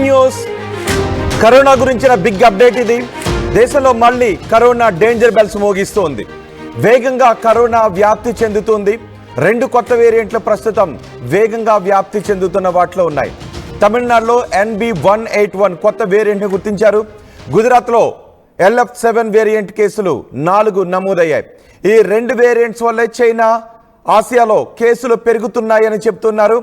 Breaking news. Corona గురించిన big update ఇది. దేశంలో మళ్ళీ కరోనా డేంజర్ బెల్స్ మోగిస్తోంది. వేగంగా కరోనా వ్యాప్తి చెందుతుంది. రెండు కొత్త వేరియంట్లు ప్రస్తుతం వేగంగా వ్యాప్తి చెందుతున్న వాటిలో ఉన్నాయి. తమిళనాడులో ఎన్బి వన్ ఎయిట్ వన్ కొత్త వేరియంట్ను గుర్తించారు. గుజరాత్లో ఎల్ఎఫ్ సెవెన్ వేరియంట్ కేసులు నాలుగు నమోదయ్యాయి. ఈ రెండు వేరియంట్స్ వల్లే చైనా ఆసియాలో కేసులు పెరుగుతున్నాయని చెప్తున్నారు.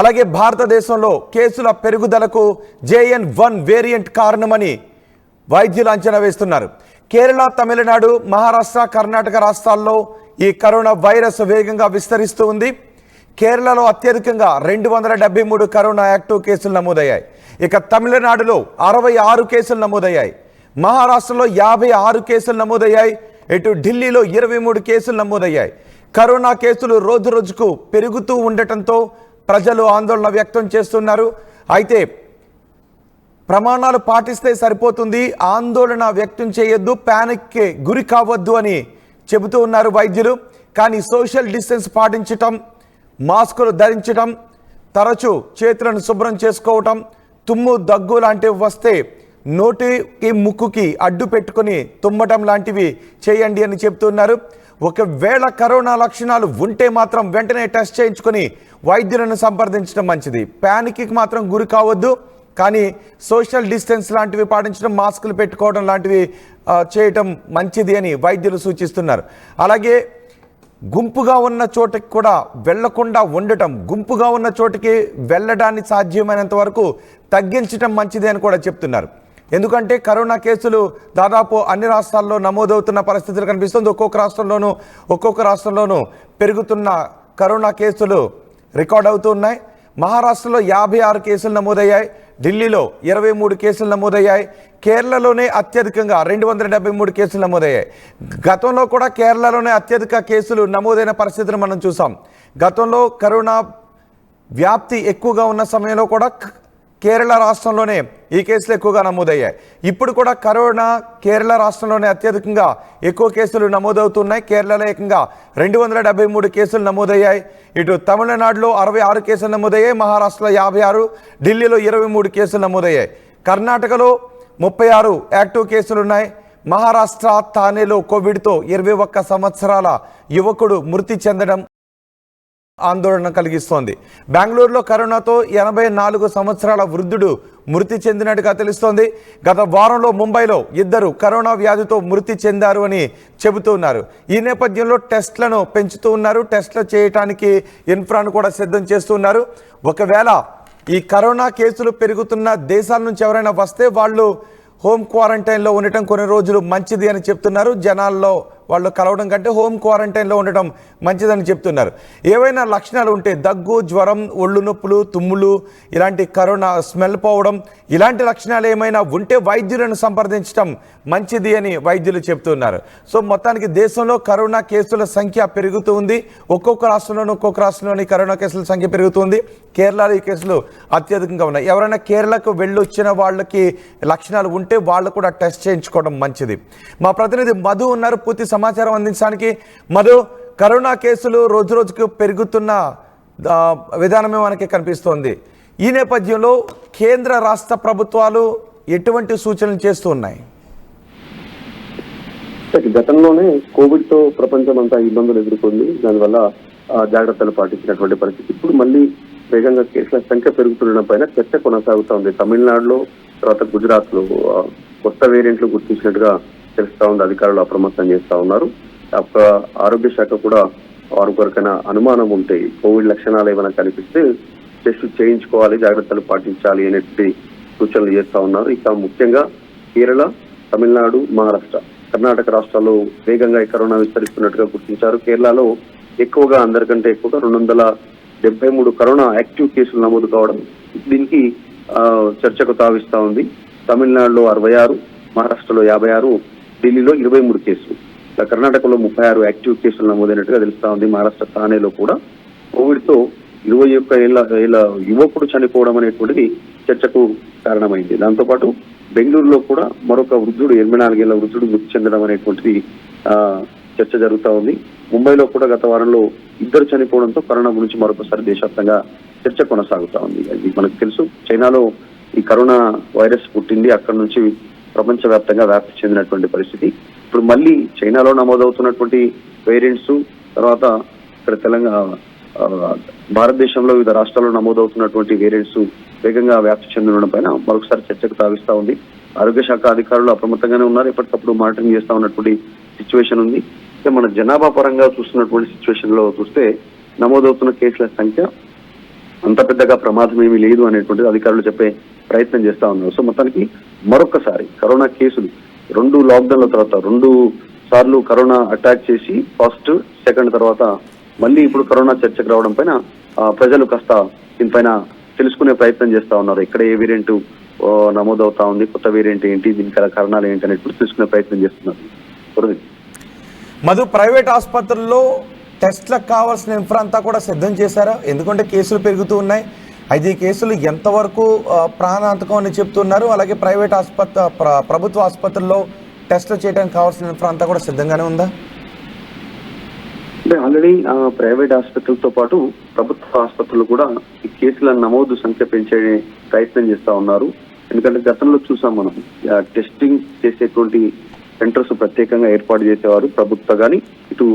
అలాగే భారతదేశంలో కేసుల పెరుగుదలకు జేఎన్ వన్ వేరియంట్ కారణమని వైద్యులు అంచనా వేస్తున్నారు. కేరళ తమిళనాడు మహారాష్ట్ర కర్ణాటక రాష్ట్రాల్లో ఈ కరోనా వైరస్ వేగంగా విస్తరిస్తూ ఉంది. కేరళలో అత్యధికంగా రెండు వందల డెబ్బై మూడు కరోనా యాక్టివ్ కేసులు నమోదయ్యాయి. ఇక తమిళనాడులో అరవై ఆరు కేసులు నమోదయ్యాయి. మహారాష్ట్రలో యాభై ఆరు కేసులు నమోదయ్యాయి. ఇటు ఢిల్లీలో ఇరవై మూడు కేసులు నమోదయ్యాయి. కరోనా కేసులు రోజు రోజుకు పెరుగుతూ ఉండటంతో ప్రజలు ఆందోళన వ్యక్తం చేస్తున్నారు. అయితే ప్రమాణాలు పాటిస్తే సరిపోతుంది. ఆందోళన వ్యక్తం చేయొద్దు. ప్యానిక్కి గురి కావద్దు అని చెబుతూ ఉన్నారు వైద్యులు. కానీ సోషల్ డిస్టెన్స్ పాటించటం మాస్కులు ధరించటం తరచూ చేతులను శుభ్రం చేసుకోవటం తుమ్ము దగ్గు లాంటివి వస్తే నోటికి ముక్కుకి అడ్డు పెట్టుకొని తుమ్మటం లాంటివి చేయండి అని చెప్తున్నారు ఒకవేళ కరోనా లక్షణాలు ఉంటే మాత్రం వెంటనే టెస్ట్ చేయించుకొని వైద్యులను సంప్రదించడం మంచిది. ప్యానిక్కి మాత్రం గురి కావద్దు. కానీ సోషల్ డిస్టెన్స్ లాంటివి పాటించడం మాస్కులు పెట్టుకోవడం లాంటివి చేయటం మంచిది అని వైద్యులు సూచిస్తున్నారు. అలాగే గుంపుగా ఉన్న చోటకి కూడా వెళ్ళకుండా ఉండటం గుంపుగా ఉన్న చోటికి వెళ్ళడాన్ని సాధ్యమైనంత వరకు తగ్గించటం మంచిది అని కూడా చెప్తున్నారు. ఎందుకంటే కరోనా కేసులు దాదాపు అన్ని రాష్ట్రాల్లో నమోదవుతున్న పరిస్థితులు కనిపిస్తుంది. ఒక్కొక్క రాష్ట్రంలోనూ ఒక్కొక్క రాష్ట్రంలోనూ పెరుగుతున్న కరోనా కేసులు రికార్డ్ అవుతూ ఉన్నాయి. మహారాష్ట్రలో యాభై ఆరు కేసులు నమోదయ్యాయి. ఢిల్లీలో ఇరవై మూడు కేసులు నమోదయ్యాయి. కేరళలోనే అత్యధికంగా రెండు వందల డెబ్బై మూడు కేసులు నమోదయ్యాయి. గతంలో కూడా కేరళలోనే అత్యధిక కేసులు నమోదైన పరిస్థితిని మనం చూసాం. గతంలో కరోనా వ్యాప్తి ఎక్కువగా ఉన్న సమయంలో కూడా కేరళ రాష్ట్రంలోనే ఈ కేసులు ఎక్కువగా నమోదయ్యాయి. ఇప్పుడు కూడా కరోనా కేరళ రాష్ట్రంలోనే అత్యధికంగా ఎక్కువ కేసులు నమోదవుతున్నాయి. కేరళలో ఏకంగా రెండు వందల డెబ్బై మూడు కేసులు నమోదయ్యాయి. ఇటు తమిళనాడులో అరవై ఆరు కేసులు నమోదయ్యాయి. మహారాష్ట్రలో యాభై ఆరు ఢిల్లీలో ఇరవై మూడు కేసులు నమోదయ్యాయి. కర్ణాటకలో ముప్పై ఆరు యాక్టివ్ కేసులు ఉన్నాయి. మహారాష్ట్ర థానేలో కోవిడ్తో ఇరవై ఒక్క సంవత్సరాల యువకుడు మృతి చెందడం ఆందోళన కలిగిస్తోంది. బెంగళూరులో కరోనాతో ఎనభై నాలుగు సంవత్సరాల వృద్ధుడు మృతి చెందినట్టుగా తెలుస్తోంది. గత వారంలో ముంబైలో ఇద్దరు కరోనా వ్యాధితో మృతి చెందారు అని చెబుతున్నారు ఈ నేపథ్యంలో టెస్ట్లను పెంచుతూ ఉన్నారు. టెస్ట్లు చేయటానికి ఇన్ఫ్రాను కూడా సిద్ధం చేస్తున్నారు ఒకవేళ ఈ కరోనా కేసులు పెరుగుతున్న దేశాల నుంచి ఎవరైనా వస్తే వాళ్ళు హోమ్ క్వారంటైన్లో ఉండటం కొన్ని రోజులు మంచిది అని చెప్తున్నారు. జనాల్లో వాళ్ళు కలవడం కంటే హోమ్ క్వారంటైన్లో ఉండటం మంచిదని చెప్తున్నారు. ఏవైనా లక్షణాలు ఉంటే దగ్గు జ్వరం ఒళ్ళు నొప్పులు తుమ్ములు ఇలాంటి కరోనా స్మెల్ పోవడం ఇలాంటి లక్షణాలు ఏమైనా ఉంటే వైద్యులను సంప్రదించడం మంచిది అని వైద్యులు చెప్తున్నారు. సో మొత్తానికి దేశంలో కరోనా కేసుల సంఖ్య పెరుగుతూ ఉంది. ఒక్కొక్క రాష్ట్రంలోనూ ఒక్కొక్క రాష్ట్రంలోని కరోనా కేసుల సంఖ్య పెరుగుతుంది కేరళలో ఈ కేసులు అత్యధికంగా ఉన్నాయి. ఎవరైనా కేరళకు వెళ్ళొచ్చిన వాళ్ళకి లక్షణాలు ఉంటే వాళ్ళు కూడా టెస్ట్ చేయించుకోవడం మంచిది. మా ప్రతినిధి మధు ఉన్నారు. పూర్తి సమాచారం అందించడానికి. మరో కరోనా కేసులు రోజు రోజుకు పెరుగుతున్న విధానమే మనకి కనిపిస్తోంది. ఈ నేపథ్యంలో కేంద్ర రాష్ట్ర ప్రభుత్వాలు ఎటువంటి సూచనలు చేస్తూ ఉన్నాయి? గతంలోనే కోవిడ్తో ప్రపంచం అంతా ఇబ్బందులు ఎదుర్కొంది. దానివల్ల జాగ్రత్తలు పాటించినటువంటి పరిస్థితి. ఇప్పుడు మళ్ళీ వేగంగా కేసుల సంఖ్య పెరుగుతుండడం పైన చర్చ కొనసాగుతోంది తమిళనాడులో తర్వాత గుజరాత్లో కొత్త వేరియంట్లు గుర్తించినట్టుగా తెలుస్తా ఉంది అధికారులు అప్రమత్తం చేస్తా ఉన్నారు. ఆరోగ్య శాఖ కూడా వారు కొరకైనా అనుమానం ఉంటే కోవిడ్ లక్షణాలు ఏమైనా కనిపిస్తే టెస్ట్ చేయించుకోవాలి జాగ్రత్తలు పాటించాలి అనేటువంటి సూచనలు చేస్తా ఉన్నారు. ఇక ముఖ్యంగా కేరళ తమిళనాడు మహారాష్ట్ర. కర్ణాటక రాష్ట్రాల్లో వేగంగా కరోనా విస్తరిస్తున్నట్టుగా గుర్తించారు. కేరళలో ఎక్కువగా అందరికంటే ఎక్కువగా రెండు వందల డెబ్బై మూడు కరోనా యాక్టివ్ కేసులు నమోదు కావడం దీనికి చర్చకు తావిస్తా ఉంది. తమిళనాడులో అరవై ఆరు మహారాష్ట్రలో యాభై ఆరు ఢిల్లీలో ఇరవై మూడు కేసులు. కర్ణాటకలో ముప్పై ఆరు యాక్టివ్ కేసులు నమోదైనట్టుగా తెలుస్తా ఉంది. మహారాష్ట్ర థానేలో కూడా కోవిడ్తో ఇరవై ఒక్క ఏళ్ళ ఏళ్ళ యువకుడు చనిపోవడం అనేటువంటిది చర్చకు కారణమైంది. దాంతోపాటు బెంగళూరులో కూడా మరొక వృద్ధుడు ఎనభై నాలుగేళ్ళ వృద్ధుడు మృతి చెందడం అనేటువంటిది ఆ, చర్చ జరుగుతూ ఉంది. ముంబైలో కూడా గత వారంలో ఇద్దరు చనిపోవడంతో కరోనా గురించి మరొకసారి దేశవ్యాప్తంగా చర్చ కొనసాగుతా ఉంది. అది మనకు తెలుసు. చైనాలో ఈ కరోనా వైరస్ పుట్టింది. అక్కడి నుంచి ప్రపంచవ్యాప్తంగా వ్యాప్తి చెందినటువంటి పరిస్థితి. ఇప్పుడు మళ్ళీ చైనాలో నమోదవుతున్నటువంటి వేరియంట్స్ తర్వాత ఇక్కడ తెలంగాణ భారతదేశంలో వివిధ రాష్ట్రాల్లో నమోదవుతున్నటువంటి వేరియంట్స్ వేగంగా వ్యాప్తి చెందడం పైన మరొకసారి చర్చకు తావిస్తా ఉంది. ఆరోగ్య శాఖ అధికారులు అప్రమత్తంగానే ఉన్నారు. ఎప్పటికప్పుడు మానిటరింగ్ చేస్తా ఉన్నటువంటి సిచ్యువేషన్ ఉంది. అయితే మన జనాభా పరంగా చూస్తున్నటువంటి సిచ్యువేషన్లో చూస్తే నమోదవుతున్న కేసుల సంఖ్య అంత పెద్దగా ప్రమాదం ఏమీ లేదు అనేటువంటిది అధికారులు చెప్పే ప్రయత్నం చేస్తా ఉన్నారు. సో మొత్తానికి మరొకసారి కరోనా కేసులు రెండు లాక్డౌన్ల తర్వాత రెండు సార్లు కరోనా అటాక్ చేసి ఫస్ట్ సెకండ్ తర్వాత మళ్ళీ ఇప్పుడు కరోనా చర్చకు రావడం పైన ప్రజలు కాస్త దీనిపైన తెలుసుకునే ప్రయత్నం చేస్తా ఉన్నారు. ఇక్కడ ఏ వేరియంట్ నమోదవుతా ఉంది కొత్త వేరియంట్ ఏంటి దీనికి కారణాలు ఏంటి అనేటువంటి తెలుసుకునే ప్రయత్నం చేస్తున్నారు. మధు ప్రైవేట్ ఆసుపత్రుల్లో టెస్ట్లకు కావాల్సిన ఇన్ఫ్రా అంతా కూడా సిద్ధం చేశారా? ఎందుకంటే కేసులు పెరుగుతూ ఉన్నాయి. అయితే ఈ కేసులు ఎంతవరకు ప్రాణాంతకం అని చెప్తున్నారు. అలాగే ప్రైవేట్ ఆసుపత్రి ప్రభుత్వ ఆసుపత్రుల్లో టెస్ట్లు చేయడానికి కావాల్సిన ఇన్ఫ్రా అంతా కూడా సిద్ధంగానే ఉందా? అంటే ఆల్రెడీ ప్రైవేట్ ఆసుపత్రులతో పాటు ప్రభుత్వ ఆసుపత్రులు కూడా ఈ కేసుల నమోదు సంఖ్య పెంచే ప్రయత్నం చేస్తా ఉన్నారు. ఎందుకంటే గతంలో చూసాం మనం టెస్టింగ్ చేసేటువంటి సెంటర్స్ ప్రత్యేకంగా ఏర్పాటు చేసేవారు ప్రభుత్వ కానీ ఇటు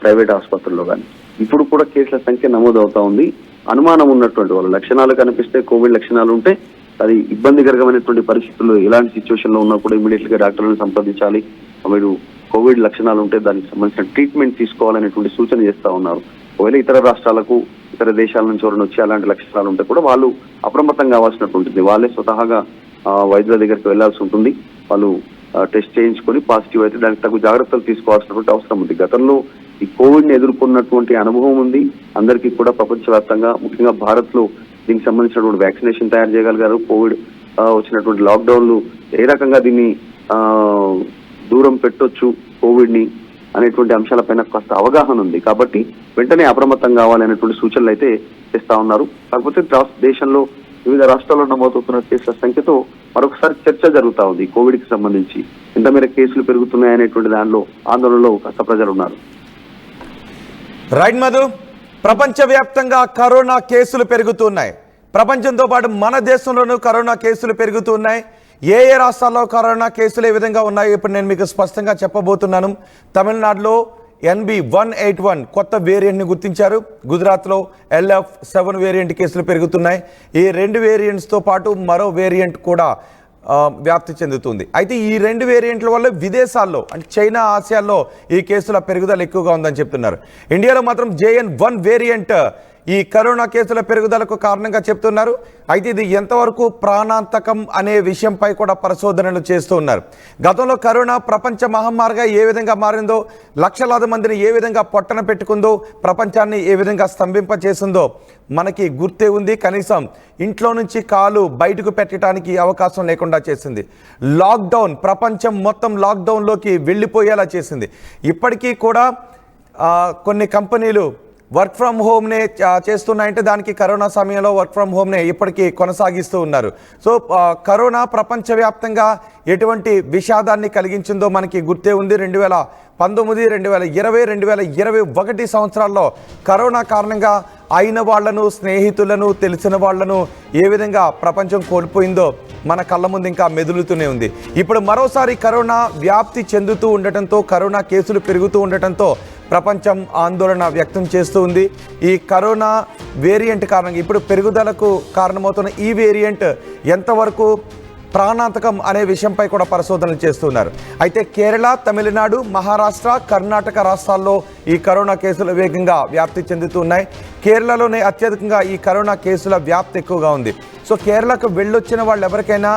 ప్రైవేట్ ఆసుపత్రుల్లో కానీ ఇప్పుడు కూడా కేసుల సంఖ్య నమోదు అవుతా ఉంది. అనుమానం ఉన్నటువంటి వాళ్ళు లక్షణాలు కనిపిస్తే కోవిడ్ లక్షణాలు ఉంటే అది ఇబ్బందికరమైనటువంటి పరిస్థితుల్లో ఎలాంటి సిచ్యువేషన్లో ఉన్నా కూడా ఇమీడియట్గా డాక్టర్లను సంప్రదించాలి. మీరు కోవిడ్ లక్షణాలు ఉంటే దానికి సంబంధించిన ట్రీట్మెంట్ తీసుకోవాలనేటువంటి సూచన చేస్తా ఉన్నారు. ఒకవేళ ఇతర రాష్ట్రాలకు ఇతర దేశాల నుంచి ఎవరైనా వచ్చి అలాంటి లక్షణాలు ఉంటే కూడా వాళ్ళు అప్రమత్తం కావాల్సినటువంటిది. వాళ్ళే స్వతహాగా వైద్యుల దగ్గరికి వెళ్ళాల్సి ఉంటుంది. వాళ్ళు టెస్ట్ చేయించుకొని పాజిటివ్ అయితే దానికి తగు జాగ్రత్తలు తీసుకోవాల్సినటువంటి అవసరం ఉంది. గతంలో ఈ కోవిడ్ని ఎదుర్కొన్నటువంటి అనుభవం ఉంది. అందరికీ కూడా ప్రపంచవ్యాప్తంగా ముఖ్యంగా భారత్లో దీనికి సంబంధించినటువంటి వ్యాక్సినేషన్ తయారు చేయగలిగారు. కోవిడ్ వచ్చినటువంటి లాక్డౌన్లు ఏ రకంగా దీన్ని దూరం పెట్టొచ్చు కోవిడ్ని అనేటువంటి అంశాలపైన కాస్త అవగాహన ఉంది. కాబట్టి వెంటనే అప్రమత్తం కావాలనేటువంటి సూచనలు అయితే చేస్తా ఉన్నారు. కాకపోతే దేశంలో వివిధ రాష్ట్రాల్లో నమోదవుతున్న కేసుల సంఖ్యతో మరొకసారి చర్చ జరుగుతా ఉంది కోవిడ్కి సంబంధించి. ఎంత మేర కేసులు పెరుగుతున్నాయనేటువంటి దానిలో ఆందోళనలో కాస్త ప్రజలు ఉన్నారు రైట్ మధు ప్రపంచవ్యాప్తంగా కరోనా కేసులు పెరుగుతున్నాయి. ప్రపంచంతో పాటు మన దేశంలోనూ కరోనా కేసులు పెరుగుతున్నాయి. ఏ ఏ రాష్ట్రాల్లో కరోనా కేసులు ఏ విధంగా ఉన్నాయో ఇప్పుడు నేను మీకు స్పష్టంగా చెప్పబోతున్నాను. తమిళనాడులో ఎన్బి వన్ ఎయిట్ వన్ కొత్త వేరియంట్ని గుర్తించారు. గుజరాత్లో ఎల్ఎఫ్ సెవెన్ వేరియంట్ కేసులు పెరుగుతున్నాయి. ఈ రెండు వేరియంట్స్తో పాటు మరో వేరియంట్ కూడా వ్యాప్తి చెందుతుంది. అయితే ఈ రెండు వేరియంట్ల వల్ల విదేశాల్లో అంటే చైనా ఆసియాల్లో ఈ కేసుల పెరుగుదల ఎక్కువగా ఉందని చెప్తున్నారు. ఇండియాలో మాత్రం జేఎన్ వన్ వేరియంట్ ఈ కరోనా కేసుల పెరుగుదలకు కారణంగా చెప్తున్నారు. అయితే ఇది ఎంతవరకు ప్రాణాంతకం అనే విషయంపై కూడా పరిశోధనలు చేస్తూ ఉన్నారు. గతంలో కరోనా ప్రపంచ మహమ్మారిగా ఏ విధంగా మారిందో లక్షలాది మందిని ఏ విధంగా పొట్టన పెట్టుకుందో ప్రపంచాన్ని ఏ విధంగా స్తంభింపచేసిందో మనకి గుర్తే ఉంది. కనీసం ఇంట్లో నుంచి కాలు బయటకు పెట్టడానికి అవకాశం లేకుండా చేసింది. లాక్డౌన్ ప్రపంచం మొత్తం లాక్డౌన్లోకి వెళ్ళిపోయేలా చేసింది. ఇప్పటికీ కూడా కొన్ని కంపెనీలు వర్క్ ఫ్రమ్ హోమ్నే చేస్తున్నాయంటే దానికి కరోనా సమయంలో వర్క్ ఫ్రమ్ హోమ్నే ఇప్పటికీ కొనసాగిస్తూ ఉన్నారు. సో కరోనా ప్రపంచవ్యాప్తంగా ఎటువంటి విషాదాన్ని కలిగించిందో మనకి గుర్తే ఉంది. రెండు వేల పంతొమ్మిది రెండు వేల ఇరవై రెండు వేల ఇరవై ఒకటి సంవత్సరాల్లో కరోనా కారణంగా అయిన వాళ్ళను స్నేహితులను తెలిసిన వాళ్ళను ఏ విధంగా ప్రపంచం కోల్పోయిందో మన కళ్ళ ముందు ఇంకా మెదులుతూనే ఉంది. ఇప్పుడు మరోసారి కరోనా వ్యాప్తి చెందుతూ ఉండటంతో కరోనా కేసులు పెరుగుతూ ఉండటంతో ప్రపంచం ఆందోళన వ్యక్తం చేస్తూ ఉంది. ఈ కరోనా వేరియంట్ కారణంగా ఇప్పుడు పెరుగుదలకు కారణమవుతున్న ఈ వేరియంట్ ఎంతవరకు ప్రాణాంతకం అనే విషయంపై కూడా పరిశోధనలు చేస్తున్నారు. అయితే కేరళ తమిళనాడు మహారాష్ట్ర కర్ణాటక రాష్ట్రాల్లో ఈ కరోనా కేసులు వేగంగా వ్యాప్తి చెందుతున్నాయి కేరళలోనే అత్యధికంగా ఈ కరోనా కేసుల వ్యాప్తి ఎక్కువగా ఉంది. సో కేరళకు వెళ్ళొచ్చిన వాళ్ళు ఎవరికైనా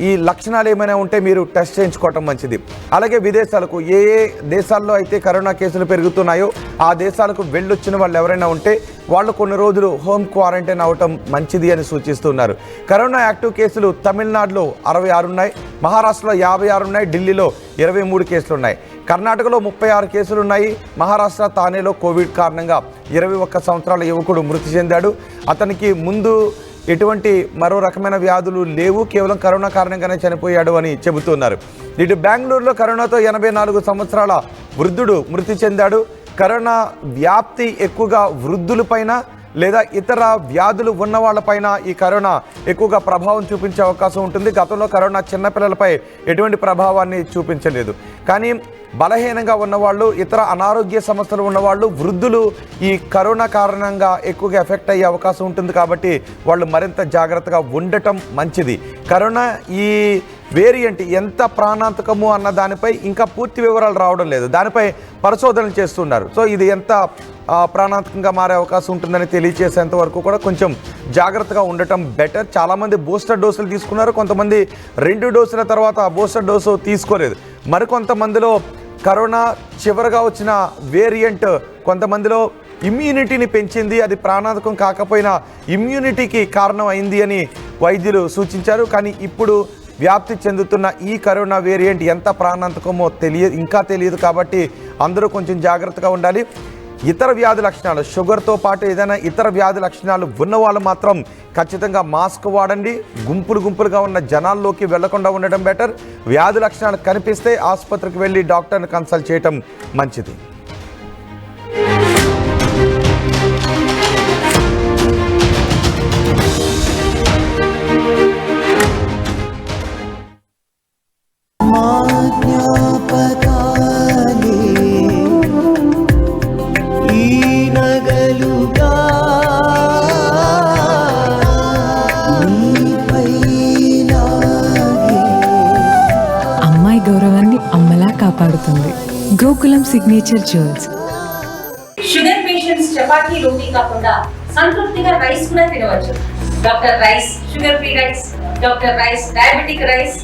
ఈ లక్షణాలు ఏమైనా ఉంటే మీరు టెస్ట్ చేయించుకోవటం మంచిది. అలాగే విదేశాలకు ఏ ఏ దేశాల్లో అయితే కరోనా కేసులు పెరుగుతున్నాయో ఆ దేశాలకు వెళ్ళొచ్చిన వాళ్ళు ఎవరైనా ఉంటే వాళ్ళు కొన్ని రోజులు హోమ్ క్వారంటైన్ అవటం మంచిది అని సూచిస్తున్నారు. కరోనా యాక్టివ్ కేసులు తమిళనాడులో అరవై ఆరు ఉన్నాయి మహారాష్ట్రలో యాభై ఆరు ఉన్నాయి ఢిల్లీలో ఇరవై మూడు కేసులు ఉన్నాయి. కర్ణాటకలో ముప్పై ఆరు కేసులు ఉన్నాయి మహారాష్ట్ర తానేలో కోవిడ్ కారణంగా ఇరవై ఒక్క సంవత్సరాల యువకుడు మృతి చెందాడు. అతనికి ముందు ఎటువంటి మరో రకమైన వ్యాధులు లేవు కేవలం కరోనా కారణంగానే చనిపోయాడు అని చెబుతున్నారు. ఇటు బెంగళూరులో కరోనాతో ఎనభై నాలుగు సంవత్సరాల వృద్ధుడు మృతి చెందాడు. కరోనా వ్యాప్తి ఎక్కువగా వృద్ధులపైన లేదా ఇతర వ్యాధులు ఉన్న వాళ్ళపైన ఈ కరోనా ఎక్కువగా ప్రభావం చూపించే అవకాశం ఉంటుంది. గతంలో కరోనా చిన్నపిల్లలపై ఎటువంటి ప్రభావాన్ని చూపించలేదు. కానీ బలహీనంగా ఉన్నవాళ్ళు ఇతర అనారోగ్య సమస్యలు ఉన్నవాళ్ళు వృద్ధులు ఈ కరోనా కారణంగా ఎక్కువగా ఎఫెక్ట్ అయ్యే అవకాశం ఉంటుంది కాబట్టి వాళ్ళు మరింత జాగ్రత్తగా ఉండటం మంచిది. కరోనా ఈ వేరియంట్ ఎంత ప్రాణాంతకము అన్న దానిపై ఇంకా పూర్తి వివరాలు రావడం లేదు. దానిపై పరిశోధనలు చేస్తున్నారు. సో ఇది ఎంత ప్రాణాంతకంగా మారే అవకాశం ఉంటుందని తెలియచేసేంత వరకు కూడా కొంచెం జాగ్రత్తగా ఉండటం బెటర్. చాలామంది బూస్టర్ డోసులు తీసుకున్నారు. కొంతమంది రెండు డోసుల తర్వాత బూస్టర్ డోసు తీసుకోలేదు. మరికొంతమందిలో కరోనా చివరగా వచ్చిన వేరియంట్ కొంతమందిలో ఇమ్యూనిటీని పెంచింది. అది ప్రాణాంతకం కాకపోయినా ఇమ్యూనిటీకి కారణం అయింది అని వైద్యులు సూచించారు. కానీ ఇప్పుడు వ్యాప్తి చెందుతున్న ఈ కరోనా వేరియంట్ ఎంత ప్రాణాంతకమో తెలియదు ఇంకా తెలియదు కాబట్టి అందరూ కొంచెం జాగ్రత్తగా ఉండాలి. ఇతర వ్యాధి లక్షణాలు షుగర్తో పాటు ఏదైనా ఇతర వ్యాధి లక్షణాలు ఉన్న వాళ్ళు మాత్రం ఖచ్చితంగా మాస్క్ వాడండి. గుంపులు గుంపులుగా ఉన్న జనాల్లోకి వెళ్ళకుండా ఉండడం బెటర్. వ్యాధి లక్షణాలు కనిపిస్తే ఆసుపత్రికి వెళ్ళి డాక్టర్ని కన్సల్ట్ చేయటం మంచిది. Gokulam signature jewels sugar patients chapati రోటీ కాకుండా సంతృప్తిగా రైస్ కూడా తినవచ్చు doctor rice sugar free rice doctor rice diabetic rice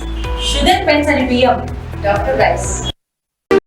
sugar పెంచని బియ్యం డాక్టర్ రైస్